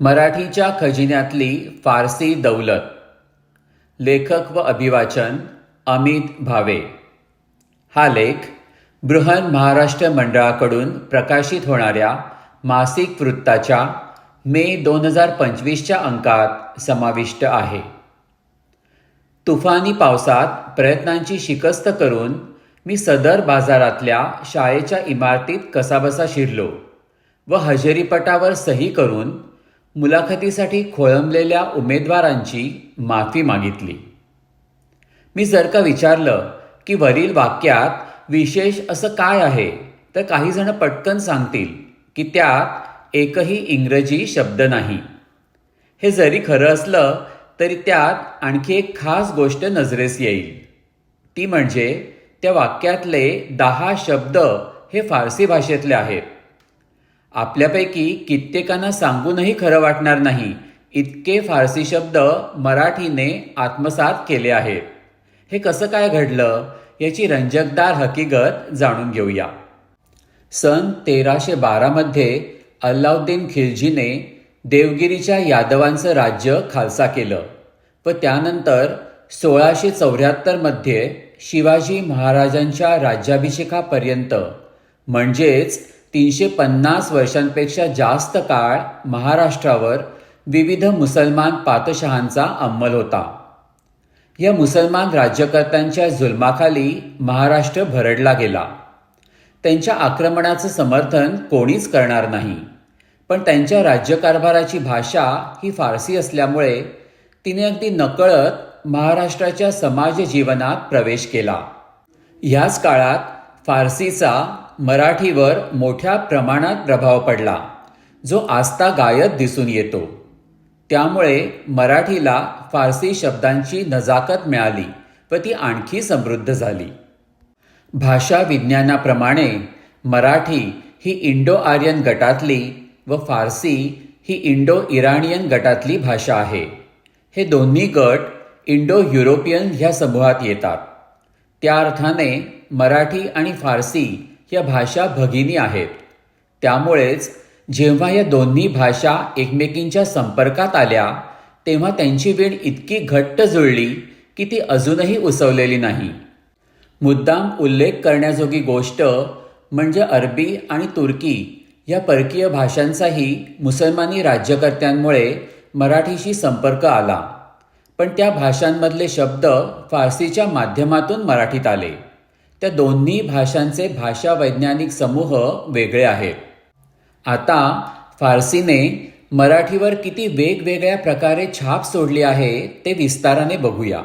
मराठीच्या खजिन्यातली फारसी दौलत. लेखक व अभिवाचन अमित भावे. हा लेख बृहन महाराष्ट्र मंडळाकडून प्रकाशित होणाऱ्या मासिक वृत्ताच्या मे दोन हजार पंचवीसच्या अंकात समाविष्ट आहे. तुफानी पावसात प्रयत्नांची शिकस्त करून मी सदर बाजारातल्या शाळेच्या इमारतीत कसाबसा शिरलो व हजेरीपटावर सही करून मुलाखतीसाठी खोळंबलेल्या उमेदवारांची माफी मागितली. मी जर का विचारलं की वरील वाक्यात विशेष असं काय आहे तर काही जण पटकन सांगतील की त्यात एकही इंग्रजी शब्द नाही. हे जरी खरं असलं तरी त्यात आणखी एक खास गोष्ट नजरेस येईल. ती म्हणजे त्या वाक्यातले दहा शब्द हे फारसी भाषेतले आहेत. आपल्यापैकी कित्येकांना सांगूनही खरं वाटणार नाही इतके फारसी शब्द मराठीने आत्मसात केले आहेत. हे कसं काय घडलं याची रंजकदार हकीकत जाणून घेऊया. सन तेराशे बारामध्ये अल्लाउद्दीन खिलजीने देवगिरीच्या यादवांचं राज्य खालसा केलं व त्यानंतर सोळाशे चौऱ्याहत्तरमध्ये शिवाजी महाराजांच्या राज्याभिषेकापर्यंत म्हणजेच तीनशे पन्नास वर्षांपेक्षा जास्त काळ महाराष्ट्रावर विविध मुसलमान पातशहांचा अंमल होता. या मुसलमान राज्यकर्त्यांच्या जुलमाखाली महाराष्ट्र भरडला गेला. त्यांच्या आक्रमणाचं समर्थन कोणीच करणार नाही. पण त्यांच्या राज्यकारभाराची भाषा ही फारसी असल्यामुळे तिने अगदी नकळत महाराष्ट्राच्या समाज जीवनात प्रवेश केला. ह्याच काळात फारसीचा मराठीवर मोठ्या प्रमाणात प्रभाव पडला जो आस्था गायत दिसून येतो. त्यामुळे मराठीला फारसी शब्दांची नजाकत मिळाली व ती आणखी समृद्ध झाली. भाषा विज्ञानाप्रमाणे मराठी ही इंडो आर्यन गटातली व फारसी ही इंडो इराणियन गटातली भाषा आहे. हे दोन्ही गट इंडो युरोपियन ह्या समूहात येतात. त्या अर्थाने मराठी आणि फारसी या भाषा भगिनी आहेत. त्यामुळेच जेव्हा या दोन्ही भाषा एकमेकींच्या संपर्कात आल्या तेव्हा त्यांची वीण इतकी घट्ट जुळली की ती अजूनही उसवलेली नाही. मुद्दाम उल्लेख करण्याजोगी गोष्ट म्हणजे अरबी आणि तुर्की या परकीय भाषांचाही मुसलमानी राज्यकर्त्यांमुळे मराठीशी संपर्क आला. पण त्या भाषांमधले शब्द फारसीच्या माध्यमातून मराठीत आले. त्या दोन्ही भाषांचे भाषा वैज्ञानिक समूह वेगळे आहेत. आता फारसीने मराठीवर किती वेगवेगळ्या प्रकारे छाप सोडली आहे ते विस्ताराने बघूया.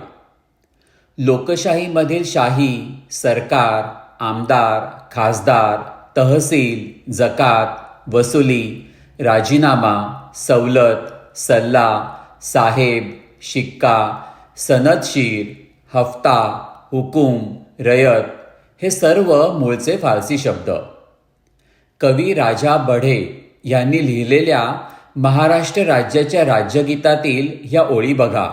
लोकशाहीमधील शाही सरकार आमदार खासदार तहसील जकात वसुली राजीनामा सवलत सल्ला साहेब शिक्का सनदशीर हफ्ता हुकूम रयत हे सर्व मूळचे फारसी शब्द. कवी राजा बढे यांनी लिहिलेल्या महाराष्ट्र राज्याच्या राज्यगीतातील ह्या ओळी बघा.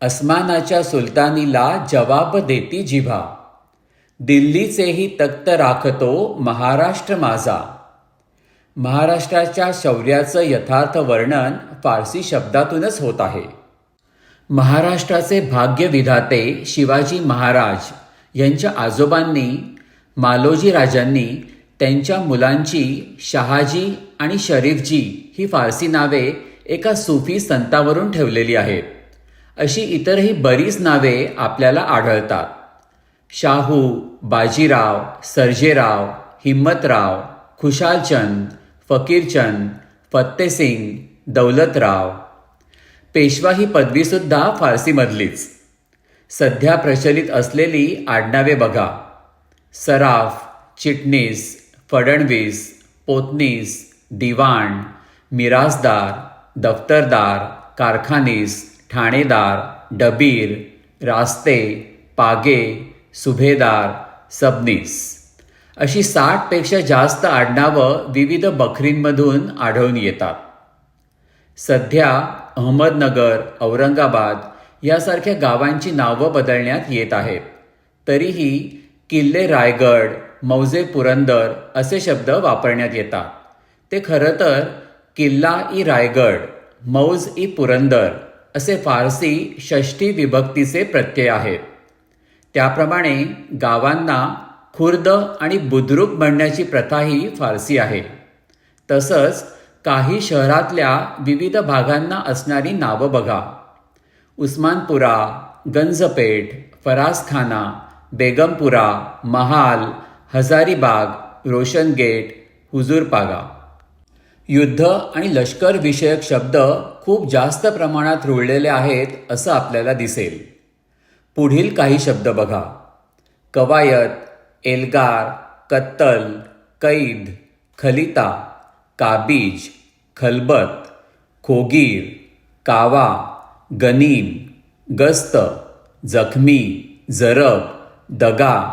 अस्मानाच्या सुलतानीला जवाब देती जिभा. दिल्लीचेही तक्त राखतो महाराष्ट्र माझा. महाराष्ट्राच्या शौर्याचं यथार्थ वर्णन फारसी शब्दातूनच होत आहे. महाराष्ट्राचे भाग्यविधाते शिवाजी महाराज यांच्या आजोबांनी मालोजी राजांनी त्यांच्या मुलांची शहाजी आणि शरीफजी ही फारसी नावे एका सुफी संतावरून ठेवलेली आहेत. अशी इतरही बरीच नावे आपल्याला आढळतात. शाहू बाजीराव सर्जेराव हिम्मतराव खुशालचंद फकीरचंद फत्तेसिंग दौलतराव पेशवा ही पदवीसुद्धा फारसीमधलीच सध्या प्रचलित असलेली आडनावे बघा. सराफ चिटणीस फडणवीस पोतनीस दिवाण मिरासदार दफ्तरदार कारखानीस ठाणेदार डबीर रास्ते पागे सुभेदार सबनीस. अशी साठपेक्षा जास्त आडनावं विविध बखरींमधून आढळून येतात. सध्या अहमदनगर औरंगाबाद यासारख्या गावांची नावं बदलण्यात येत आहेत. तरीही किल्ले रायगड मौजे पुरंदर असे शब्द वापरण्यात येतात. ते खरं तर किल्ला ई रायगड मौज ई पुरंदर असे फारसी षष्ठी विभक्तीचे प्रत्यय आहेत त्याप्रमाणे गावांना खुर्द आणि बुद्रुक म्हणण्याची प्रथाही फारसी आहे. तसंच काही शहरातल्या विविध भागांना असणारी नावं बघा. उस्मानपुरा गंजपेठ फरासखाना बेगमपुरा महाल हजारीबाग रोशन गेट हुजूरपागा. युद्ध आणि लष्कर विषयक शब्द खूप जास्त प्रमाणात रुळलेले आहेत असं आपल्याला दिसेल. पुढील काही शब्द बघा. कवायत एल्गार कत्तल कैद खलिता. काबीज खलबत खोगीर कावा गनीम गस्त जखमी जरब दगा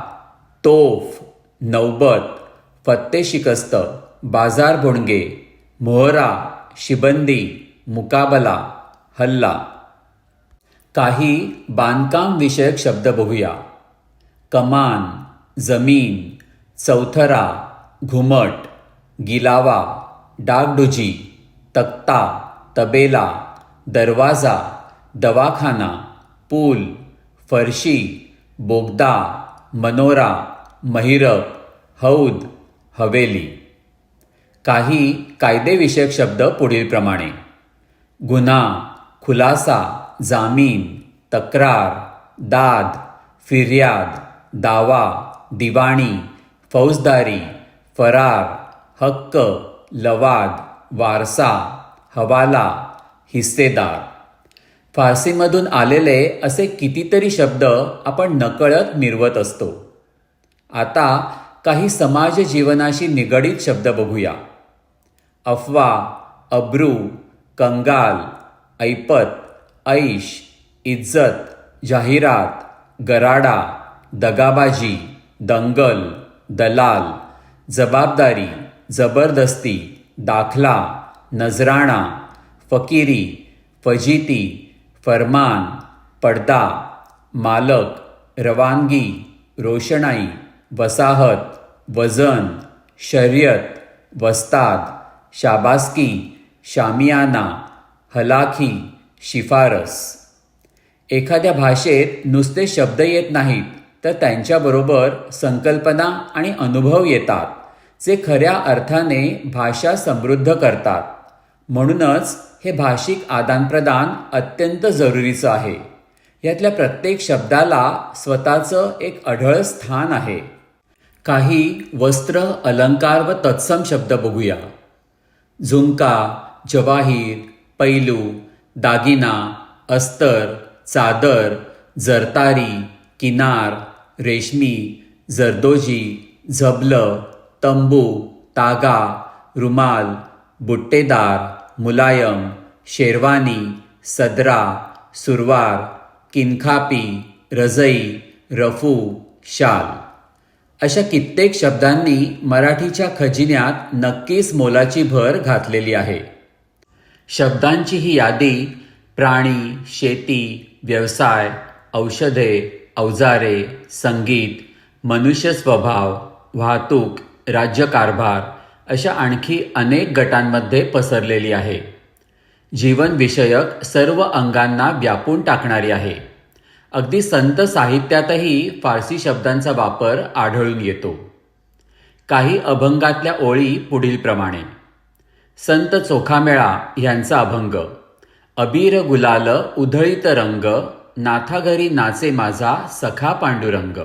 तोफ नौबत फत्तेशिकस्त बाजार भोणगे मोहरा शिबंदी मुकाबला हल्ला. काही बांधकाम विषयक शब्द बघूया. कमान जमीन चौथरा घुमट गिलावा. डागडुजी तक्ता तबेला दरवाजा दवाखाना पूल फरशी बोगदा मनोरा महिरप हौद हवेली. काही कायदेविषयक शब्द पुढीलप्रमाणे. गुन्हा खुलासा जामीन तक्रार दाद फिर्याद दावा दिवाणी फौजदारी फरार हक्क लवाद वारसा हवाला हिस्सेदार. फारसीमधून आलेले असे कितीतरी शब्द आपण नकळत मिरवत असतो. आता काही समाज जीवनाशी निगडीत शब्द बघूया. अफवा अब्रू कंगाल ऐपत ऐश इज्जत जाहिरात गराडा दगाबाजी दंगल दलाल जबाबदारी जबरदस्ती दाखला नजराणा फकिरी फजिती फरमान पडदा मालक रवानगी रोषणाई वसाहत वजन शर्यत वस्ताद शाबासकी शामियाना हलाखी शिफारस. एखाद्या भाषेत नुसते शब्द येत नाहीत तर त्यांच्याबरोबर संकल्पना आणि अनुभव येतात. जे खऱ्या अर्थाने भाषा समृद्ध करतात. म्हणूनच हे भाषिक आदानप्रदान अत्यंत जरुरीचं आहे. यातल्या प्रत्येक शब्दाला स्वतःचं एक अढळ स्थान आहे. काही वस्त्र अलंकार व तत्सम शब्द बघूया. झुमका जवाहीर पैलू दागिना अस्तर चादर जरतारी किनार रेशमी जरदोजी झबलं तंबू तागा रुमाल बुट्टेदार मुलायम शेरवानी सदरा सुरवार किनखापी रजई रफू शाल. अशा कित्येक शब्दांनी मराठीच्या खजिन्यात नक्कीच मोलाची भर घातलेली आहे. शब्दांची ही यादी प्राणी शेती व्यवसाय औषधे अवजारे संगीत मनुष्य स्वभाव वाहतूक राज्यकारभार अशा आणखी अनेक गटांमध्ये पसरलेली आहे. जीवनविषयक सर्व अंगांना व्यापून टाकणारी आहे. अगदी संत साहित्यातही फारसी शब्दांचा वापर आढळून येतो. काही अभंगातल्या ओळी पुढीलप्रमाणे. संत चोखामेळा ह्यांचा अभंग अबीर गुलाल उधळीत रंग नाथाघरी नाचे माझा सखा पांडुरंग.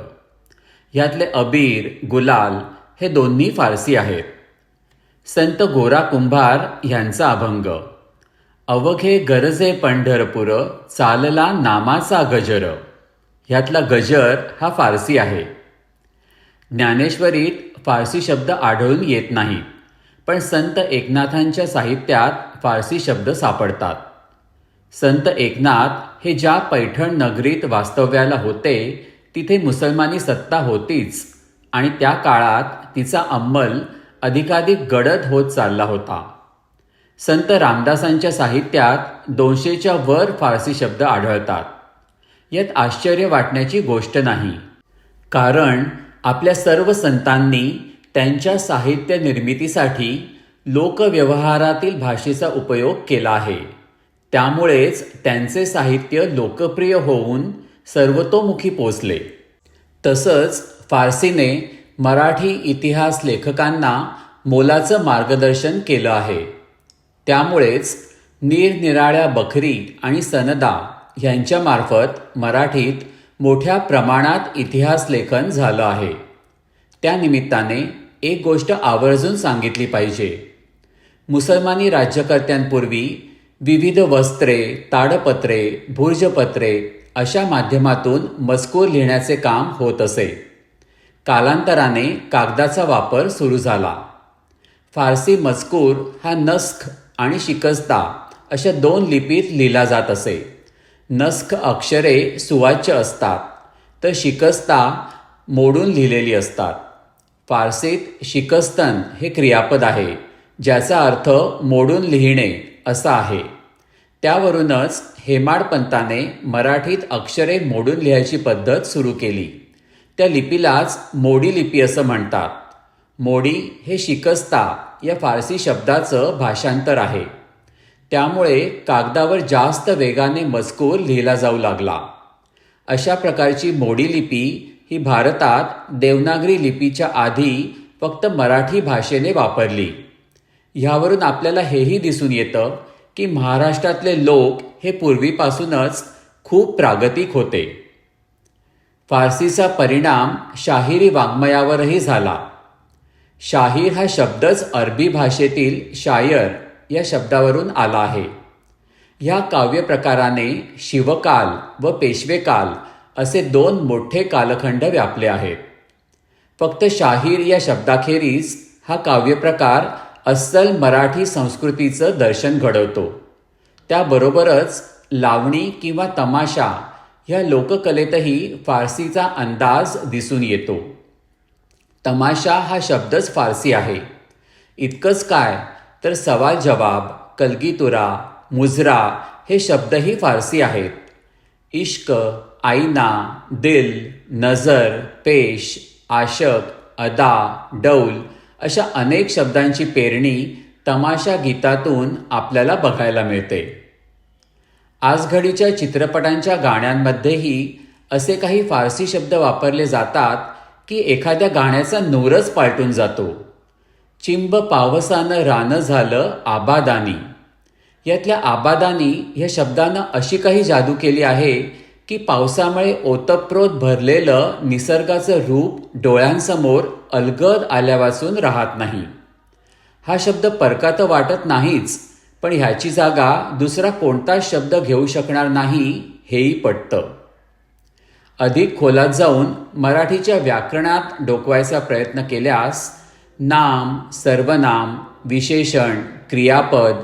ह्यातले अबीर गुलाल हे दोन्ही फारसी आहेत. संत गोरा कुंभार ह्यांचा अभंग. अवघे गरजे पंढरपूर चालला नामाचा गजर. ह्यातला गजर हा फारसी आहे. ज्ञानेश्वरीत फारसी शब्द आढळून येत नाही पण संत एकनाथांच्या साहित्यात फारसी शब्द सापडतात. संत एकनाथ हे ज्या पैठण नगरीत वास्तव्याला होते तिथे मुसलमानी सत्ता होतीच. आणि त्या काळात तिचा अंमल अधिकाधिक गडद होत चालला होता. संत रामदासांच्या साहित्यात दोनशेच्या वर फारसी शब्द आढळतात. यात आश्चर्य वाटण्याची गोष्ट नाही. कारण आपल्या सर्व संतांनी त्यांच्या साहित्य निर्मितीसाठी लोकव्यवहारातील भाषेचा उपयोग केला आहे. त्यामुळेच त्यांचे साहित्य लोकप्रिय होऊन सर्वतोमुखी पोचले. तसंच फारसीने मराठी इतिहास लेखकांना मोलाचं मार्गदर्शन केलं आहे. त्यामुळेच निरनिराळ्या बखरी आणि सनदा यांच्यामार्फत मराठीत मोठ्या प्रमाणात इतिहास लेखन झालं आहे. त्यानिमित्ताने एक गोष्ट आवर्जून सांगितली पाहिजे. मुसलमानी राज्यकर्त्यांपूर्वी विविध वस्त्रे ताडपत्रे भुर्जपत्रे अशा माध्यमातून मजकूर लिहिण्याचे काम होत असे. कालांतराने कागदाचा वापर सुरू झाला. फारसी मजकूर हा नस्ख आणि शिकस्ता अशा दोन लिपीत लिहिला जात असे. नस्ख अक्षरे सुवाच्य असतात तर शिकस्ता मोडून लिहिलेली असतात. फारसीत शिकस्तन हे क्रियापद आहे ज्याचा अर्थ मोडून लिहिणे असा आहे. त्यावरूनच हेमाडपंताने मराठीत अक्षरे मोडून लिहायची पद्धत सुरू केली. त्या लिपीलाच मोडी लिपी असं म्हणतात. मोडी हे शिकस्ता या फारसी शब्दाचं भाषांतर आहे. त्यामुळे कागदावर जास्त वेगाने मजकूर लिहिला जाऊ लागला. अशा प्रकारची मोडी लिपी ही भारतात देवनागरी लिपीच्या आधी फक्त मराठी भाषेने वापरली. ह्यावरून आपल्याला हेही दिसून येतं की महाराष्ट्रातले लोक हे पूर्वीपासूनच खूप प्रागतिक होते. फारसीचा परिणाम शाहिरी वाङ्मयावरही झाला. शाहीर हा शब्दच अरबी भाषेतील शायर या शब्दावरून आला आहे. ह्या काव्यप्रकाराने शिवकाल व पेशवेकाल असे दोन मोठे कालखंड व्यापले आहेत. फक्त शाहीर या शब्दाखेरीज हा काव्यप्रकार अस्सल मराठी संस्कृतीचं दर्शन घडवतो. त्याबरोबरच लावणी किंवा तमाशा ह्या लोककलेतही फारसीचा अंदाज दिसून येतो. तमाशा हा शब्दच फारसी आहे. इतकंच काय तर सवाल जवाब कलगीतुरा मुजरा हे शब्दही फारसी आहेत. इश्क आईना दिल नजर पेश आशक अदा डौल अशा अनेक शब्दांची पेरणी तमाशा गीतातून आपल्याला बघायला मिळते. आजघडीच्या चित्रपटांच्या गाण्यांमध्येही असे काही फारसी शब्द वापरले जातात की एखाद्या गाण्याचा नूरच पालटून जातो. चिंब पावसानं रानं झालं आबादानी. यातल्या आबादानी या शब्दानं अशी काही जादू केली आहे की पावसामुळे ओतप्रोत भरलेलं निसर्गाचं रूप डोळ्यांसमोर अलगद आल्यावाचून राहत नाही. हा शब्द परका तर वाटत नाहीच पण ह्याची जागा दुसरा कोणताच शब्द घेऊ शकणार नाही हेही पटतं. अधिक खोलात जाऊन मराठीच्या व्याकरणात डोकवायचा प्रयत्न केल्यास नाम सर्वनाम विशेषण क्रियापद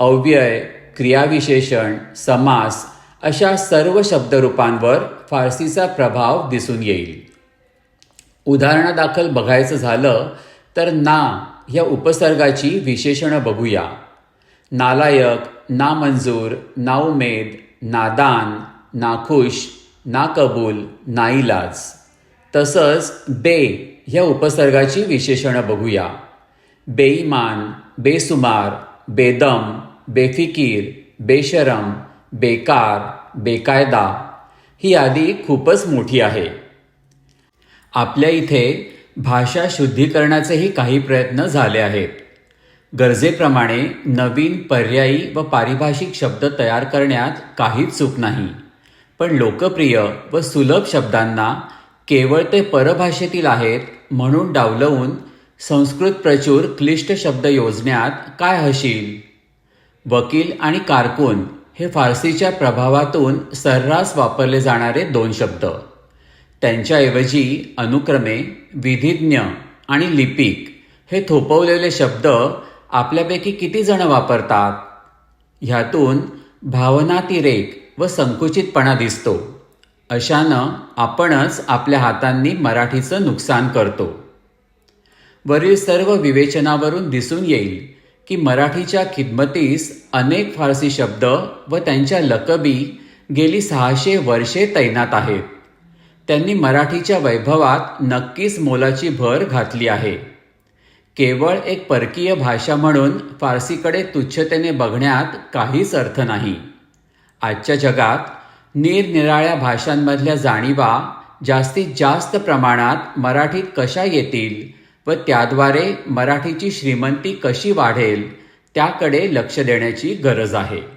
अव्यय क्रियाविशेषण समास अशा सर्व शब्दरूपांवर फारसीचा प्रभाव दिसून येईल. उदाहरणादाखल बघायचं झालं तर ना या उपसर्गाची विशेषणं बघूया. नालायक नामंजूर नाउमेद नादान नाखुश नाकबूल नाईलाज तसंच बे ह्या उपसर्गाची विशेषणं बघूया. बेईमान बेसुमार बेदम बेफिकीर बेशरम बेकार बेकायदा ही यादी खूपच मोठी आहे. आपल्या इथे भाषा शुद्धीकरणाचेही काही प्रयत्न झाले आहेत. गरजेप्रमाणे नवीन पर्यायी व पारिभाषिक शब्द तयार करण्यात काहीच चूक नाही. पण लोकप्रिय व सुलभ शब्दांना केवळ ते परभाषेतील आहेत म्हणून डावलवून संस्कृत प्रचूर क्लिष्ट शब्द योजण्यात काय हशील वकील आणि कारकून हे फारसीच्या प्रभावातून सर्रास वापरले जाणारे दोन शब्द. त्यांच्याऐवजी अनुक्रमे विधिज्ञ आणि लिपिक हे थोपवलेले शब्द आपल्यापैकी किती जण वापरतात? ह्यातून भावनातिरेक व संकुचितपणा दिसतो. अशानं आपणच आपल्या हातांनी मराठीचं नुकसान करतो. वरील सर्व विवेचनावरून दिसून येईल की मराठीच्या खिदमतीस अनेक फारसी शब्द व त्यांच्या लकबी गेली सहाशे वर्षे तैनात आहेत. त्यांनी मराठीच्या वैभवात नक्कीच मोलाची भर घातली आहे. केवळ एक परकीय भाषा म्हणून फारसीकडे तुच्छतेने बघण्यात काहीच अर्थ नाही. आजच्या जगात निरनिराळ्या भाषांमधल्या जाणीवा जास्तीत जास्त प्रमाणात मराठीत कशा येतील व त्याद्वारे मराठीची श्रीमंती कशी वाढेल त्याकडे लक्ष देण्याची गरज आहे.